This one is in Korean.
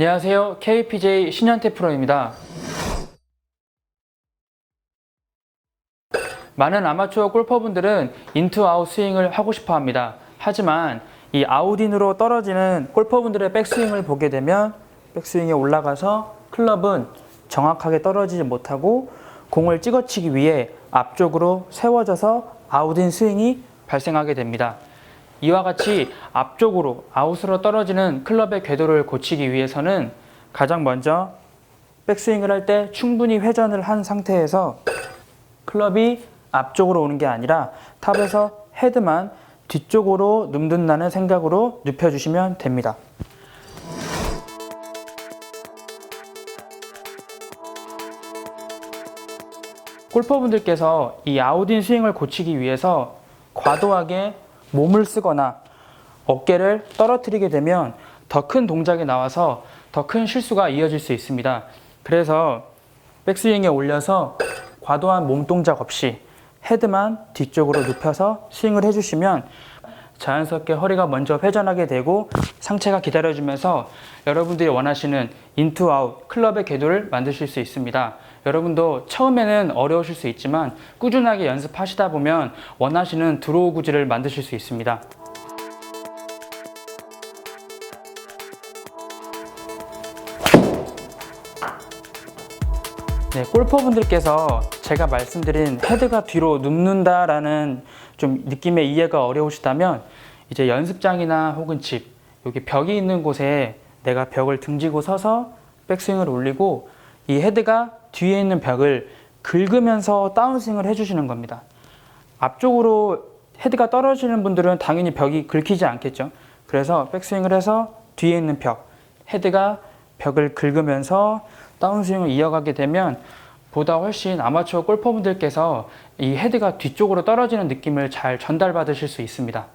안녕하세요. KPJ 신현태 프로입니다. 많은 아마추어 골퍼분들은 인투 아웃 스윙을 하고 싶어 합니다. 하지만 이 아웃인으로 떨어지는 골퍼분들의 백스윙을 보게 되면 백스윙에 올라가서 클럽은 정확하게 떨어지지 못하고 공을 찍어치기 위해 앞쪽으로 세워져서 아웃인 스윙이 발생하게 됩니다. 이와 같이 앞쪽으로 아웃으로 떨어지는 클럽의 궤도를 고치기 위해서는 가장 먼저 백스윙을 할 때 충분히 회전을 한 상태에서 클럽이 앞쪽으로 오는 게 아니라 탑에서 헤드만 뒤쪽으로 눕는다는 생각으로 눕혀주시면 됩니다. 골퍼분들께서 이 아웃인 스윙을 고치기 위해서 과도하게 몸을 쓰거나 어깨를 떨어뜨리게 되면 더 큰 동작이 나와서 더 큰 실수가 이어질 수 있습니다. 그래서 백스윙에 올려서 과도한 몸 동작 없이 헤드만 뒤쪽으로 눕혀서 스윙을 해주시면 자연스럽게 허리가 먼저 회전하게 되고 상체가 기다려주면서 여러분들이 원하시는 인투 아웃 클럽의 궤도를 만드실 수 있습니다. 여러분도 처음에는 어려우실 수 있지만 꾸준하게 연습하시다 보면 원하시는 드로우 구질을 만드실 수 있습니다. 네, 골퍼분들께서 제가 말씀드린 헤드가 뒤로 눕는다라는 좀 느낌의 이해가 어려우시다면 이제 연습장이나 혹은 집 여기 벽이 있는 곳에 내가 벽을 등지고 서서 백스윙을 올리고 이 헤드가 뒤에 있는 벽을 긁으면서 다운스윙을 해주시는 겁니다. 앞쪽으로 헤드가 떨어지는 분들은 당연히 벽이 긁히지 않겠죠. 그래서 백스윙을 해서 뒤에 있는 벽, 헤드가 벽을 긁으면서 다운스윙을 이어가게 되면 보다 훨씬 아마추어 골퍼분들께서 이 헤드가 뒤쪽으로 떨어지는 느낌을 잘 전달받으실 수 있습니다.